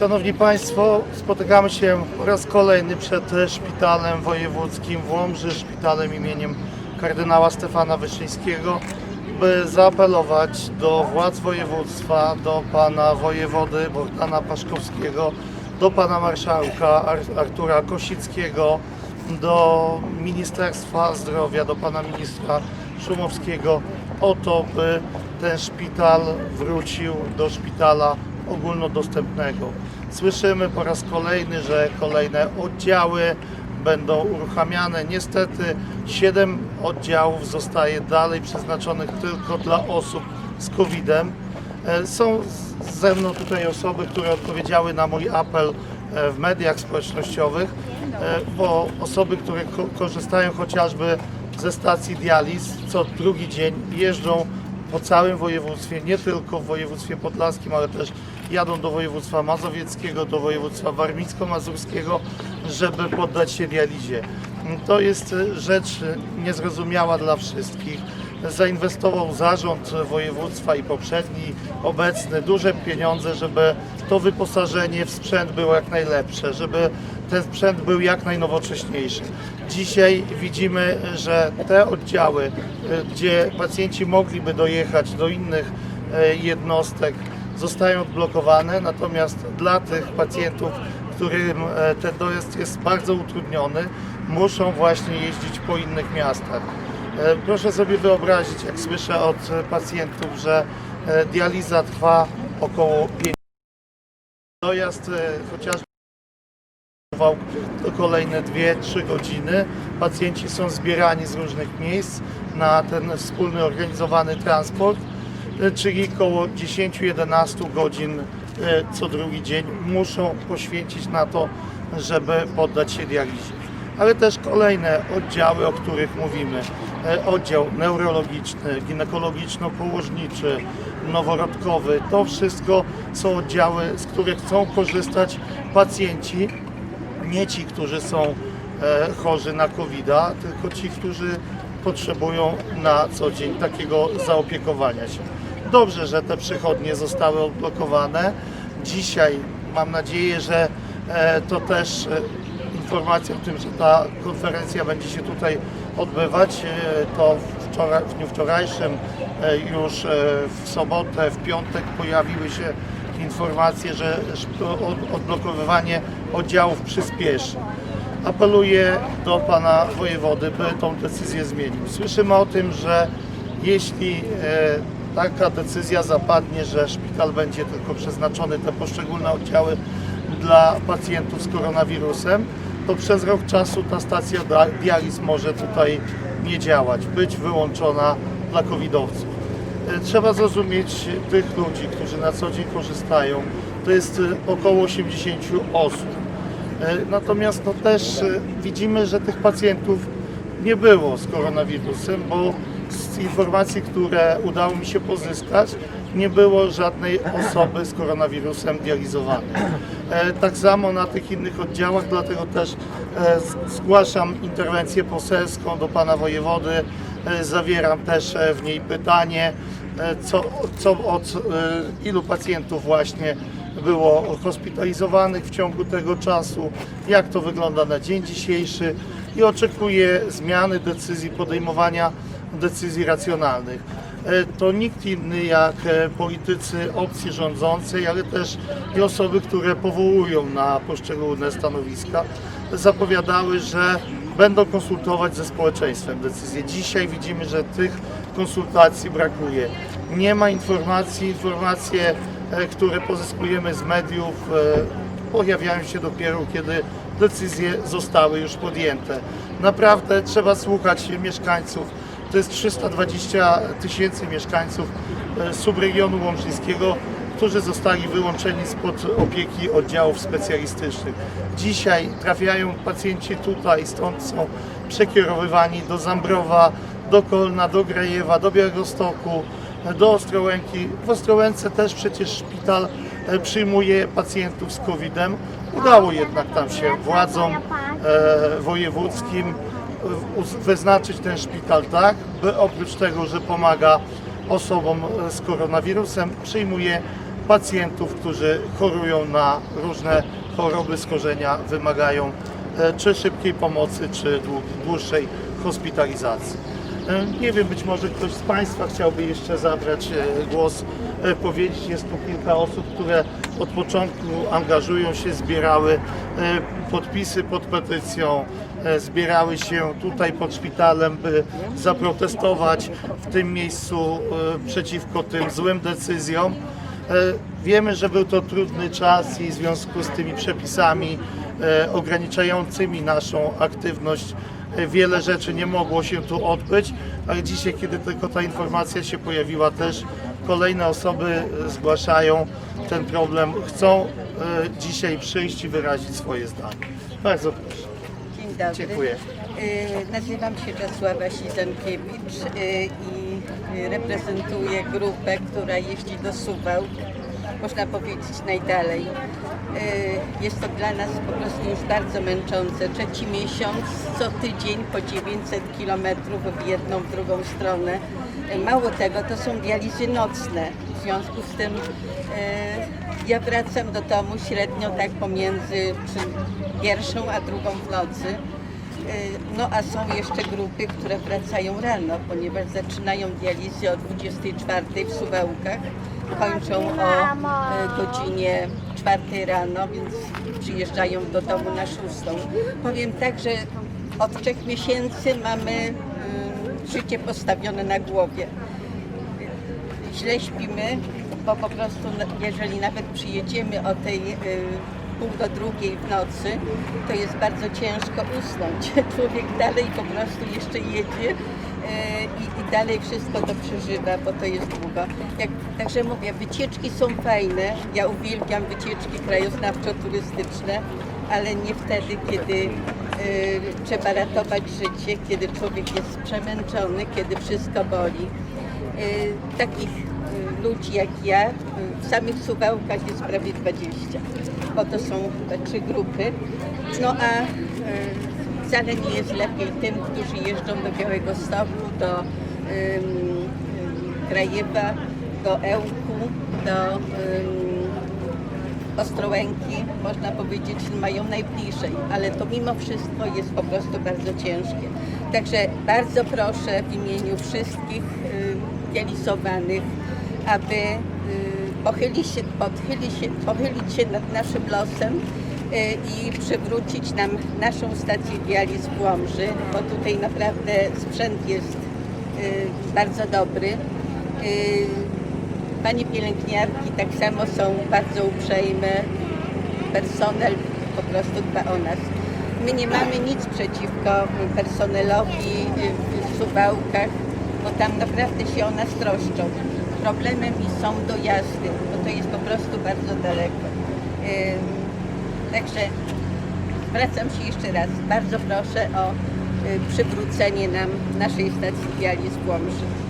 Szanowni Państwo, spotykamy się po raz kolejny przed Szpitalem Wojewódzkim w Łomży, szpitalem imieniem kardynała Stefana Wyszyńskiego, by zaapelować do władz województwa, do pana wojewody Bogdana Paszkowskiego, do pana marszałka Ar- Artura Kosickiego, do Ministerstwa Zdrowia, do pana ministra Szumowskiego o to, by ten szpital wrócił do szpitala ogólnodostępnego. Słyszymy po raz kolejny, że kolejne oddziały będą uruchamiane. Niestety 7 oddziałów zostaje dalej przeznaczonych tylko dla osób z COVID-em. E, Są ze mną tutaj osoby, które odpowiedziały na mój apel e, w mediach społecznościowych, bo osoby, które ko- korzystają chociażby ze stacji dializ, co drugi dzień jeżdżą po całym województwie, nie tylko w województwie podlaskim, ale też jadą do województwa mazowieckiego, do województwa warmińsko-mazurskiego, żeby poddać się dializie. To jest e, rzecz e, niezrozumiała dla wszystkich. Zainwestował zarząd województwa i poprzedni, obecny, duże pieniądze, żeby to wyposażenie w sprzęt było jak najlepsze, żeby ten sprzęt był jak najnowocześniejszy. Dzisiaj widzimy, że te oddziały, y, gdzie pacjenci mogliby dojechać do innych y, jednostek, zostają odblokowane, natomiast dla tych pacjentów, którym e, ten dojazd jest bardzo utrudniony, muszą właśnie jeździć po innych miastach. Proszę sobie wyobrazić, jak słyszę od pacjentów, że dializa trwa około 5 Dojazd chociażby to kolejne 2-3 godziny. Pacjenci są zbierani z różnych miejsc na ten wspólny organizowany transport, e, czyli około 10-11 godzin e, co drugi dzień muszą poświęcić na to, żeby poddać się dializie. Ale też kolejne oddziały, o których mówimy. E, Oddział neurologiczny, ginekologiczno-położniczy, noworodkowy. To wszystko są oddziały, z których chcą korzystać pacjenci, nie ci, którzy są e, chorzy na covid tylko ci, którzy potrzebują na co dzień takiego zaopiekowania się. Dobrze, że te przychodnie zostały odblokowane. Dzisiaj mam nadzieję, że e, to też e, informacja o tym, że ta konferencja będzie się tutaj odbywać. To wczoraj, w dniu wczorajszym, już w sobotę, w piątek pojawiły się informacje, że odblokowywanie oddziałów przyspieszy. Apeluję do pana wojewody, by tą decyzję zmienił. Słyszymy o tym, że jeśli e, taka decyzja zapadnie, że szpital będzie tylko przeznaczony, te poszczególne oddziały dla pacjentów z koronawirusem, to przez rok czasu ta stacja dia- dializ może tutaj nie działać, być wyłączona dla covidowców. E, Trzeba zrozumieć tych ludzi, którzy na co dzień korzystają. To jest e, około 80 osób. E, Natomiast no też widzimy, że tych pacjentów nie było z koronawirusem, bo z informacji, które udało mi się pozyskać, nie było żadnej osoby z koronawirusem dializowanej. Tak samo na tych innych oddziałach, dlatego też zgłaszam interwencję poselską do pana wojewody. E, Zawieram też e, w niej pytanie, e, co, co od ilu pacjentów właśnie było hospitalizowanych w ciągu tego czasu, jak to wygląda na dzień dzisiejszy i oczekuję zmiany decyzji, podejmowania decyzji racjonalnych. To nikt inny jak politycy opcji rządzącej, ale też i osoby, które powołują na poszczególne stanowiska, zapowiadały, że będą konsultować ze społeczeństwem decyzje. Dzisiaj widzimy, że tych konsultacji brakuje. Nie ma informacji, informacje, e, które pozyskujemy z mediów, e, pojawiają się dopiero, kiedy decyzje zostały już podjęte. Naprawdę trzeba słuchać mieszkańców. To jest 320 tysięcy mieszkańców e, subregionu łomżyńskiego, którzy zostali wyłączeni spod opieki oddziałów specjalistycznych. Dzisiaj trafiają pacjenci tutaj, stąd są przekierowywani do Zambrowa, do Kolna, do Grajewa, do Białegostoku, do Ostrołęki. W Ostrołęce też przecież szpital e, przyjmuje pacjentów z COVID-em. Udało jednak tam się władzom e, wojewódzkim us- wyznaczyć ten szpital tak, by oprócz tego, że pomaga osobom e, z koronawirusem, przyjmuje pacjentów, którzy chorują na różne choroby skorzenia, wymagają e, czy szybkiej pomocy, czy dłu- dłuższej hospitalizacji. E, Nie wiem, być może ktoś z Państwa chciałby jeszcze zabrać e, głos, powiedzieć. Jest tu kilka osób, które od początku angażują się, zbierały podpisy pod petycją, zbierały się tutaj pod szpitalem, by zaprotestować w tym miejscu przeciwko tym złym decyzjom. E, Wiemy, że był to trudny czas i w związku z tymi przepisami e, ograniczającymi naszą aktywność e, wiele rzeczy nie mogło się tu odbyć, ale dzisiaj, kiedy tylko ta informacja się pojawiła, też kolejne osoby zgłaszają ten problem, chcą dzisiaj przyjść i wyrazić swoje zdanie. Bardzo proszę. Dzień dobry. Dziękuję. Y, Nazywam się Czesława Sizankiewicz y, i reprezentuję grupę, która jeździ do Suwał, można powiedzieć najdalej. Y, Jest to dla nas po prostu już bardzo męczące. Trzeci miesiąc, co tydzień po 900 kilometrów w jedną, w drugą stronę. Mało tego, to są dializy nocne. W związku z tym ja wracam do domu średnio tak pomiędzy pierwszą a drugą w nocy. Y, No a są jeszcze grupy, które wracają rano, ponieważ zaczynają dializę o 24 w Suwałkach, kończą o y, godzinie 4 rano, więc przyjeżdżają do domu na 6. Powiem tak, że od trzech miesięcy mamy y, życie postawione na głowie. Źle śpimy, bo po prostu jeżeli nawet przyjedziemy o tej pół do drugiej w nocy, to jest bardzo ciężko usnąć. Człowiek dalej po prostu jeszcze jedzie y, i, i dalej wszystko to przeżywa, bo to jest długo. Jak, także mówię, wycieczki są fajne. Ja uwielbiam wycieczki krajoznawczo-turystyczne, ale nie wtedy, kiedy y, trzeba ratować życie, kiedy człowiek jest przemęczony, kiedy wszystko boli. Y, takich ludzi jak ja y, w samych Suwałkach jest prawie 20, bo to są trzy grupy. No a y, wcale nie jest lepiej tym, którzy jeżdżą do Białego Stoku, do Krajewa, do Ełku, do ym, Ostrołęki, można powiedzieć, mają najbliżej, ale to mimo wszystko jest po prostu bardzo ciężkie. Także bardzo proszę w imieniu wszystkich y, dializowanych, aby y, pochylić się, podchyli się, pochylić się nad naszym losem y, i przywrócić nam naszą stację dializ w Łomży, bo tutaj naprawdę sprzęt jest y, bardzo dobry. Panie pielęgniarki tak samo są bardzo uprzejme. Personel po prostu dba o nas. My nie mamy nic przeciwko personelowi w Suwałkach, bo tam naprawdę się o nas troszczą. Problemem są dojazdy, bo to jest po prostu bardzo daleko. Także zwracam się jeszcze raz. Bardzo proszę o y, przywrócenie nam naszej stacji dializ w Łomży.